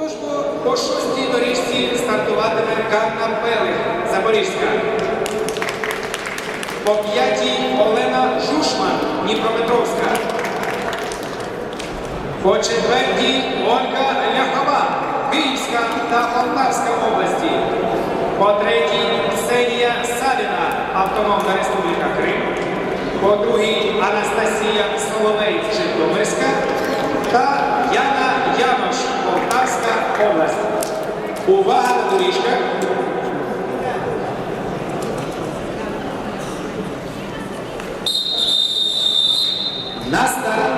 Отож по шостій доріжці стартуватиме Ганна Пелих, Запорізька. По п'ятій Олена Жушман, Дніпропетровська. По четвертій Ольга Ляхова, Київська та Полтавська області. По третій Ксенія Савіна, Автономна Республіка Крим. По другій Анастасія Соловей, Житомирська. Полтавська область. Увага на доріжках. На старт.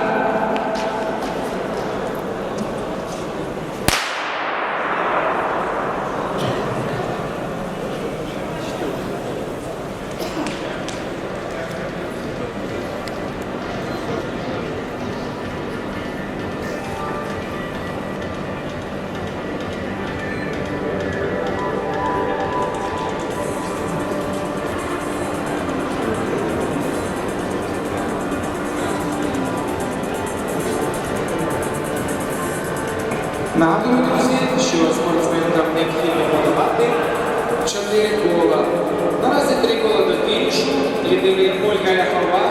Нагадую, друзі, що спортсменкам необхідно подавати 4 кола. Наразі 3 кола до фінішу. Єдиний Ольга Ляхова.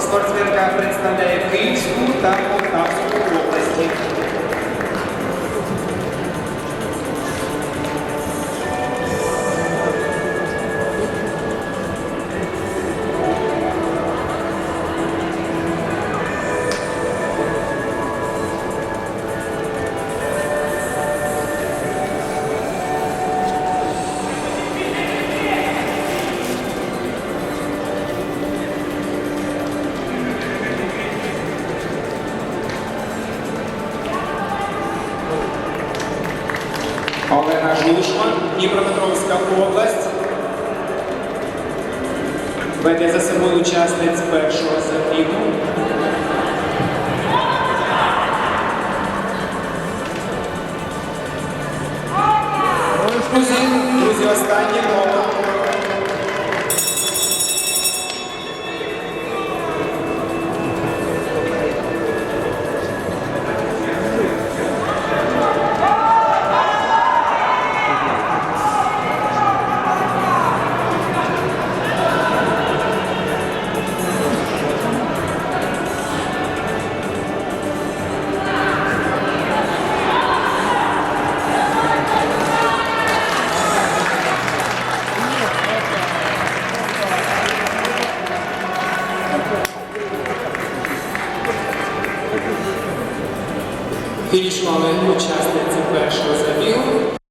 Спортсменка представляє Київську та Полтавську Олена Жушман, Дніпропетровська область. Веде за собою учасниць першого забігу. Друзі, останні коло. Фінішували учасниці першого забігу.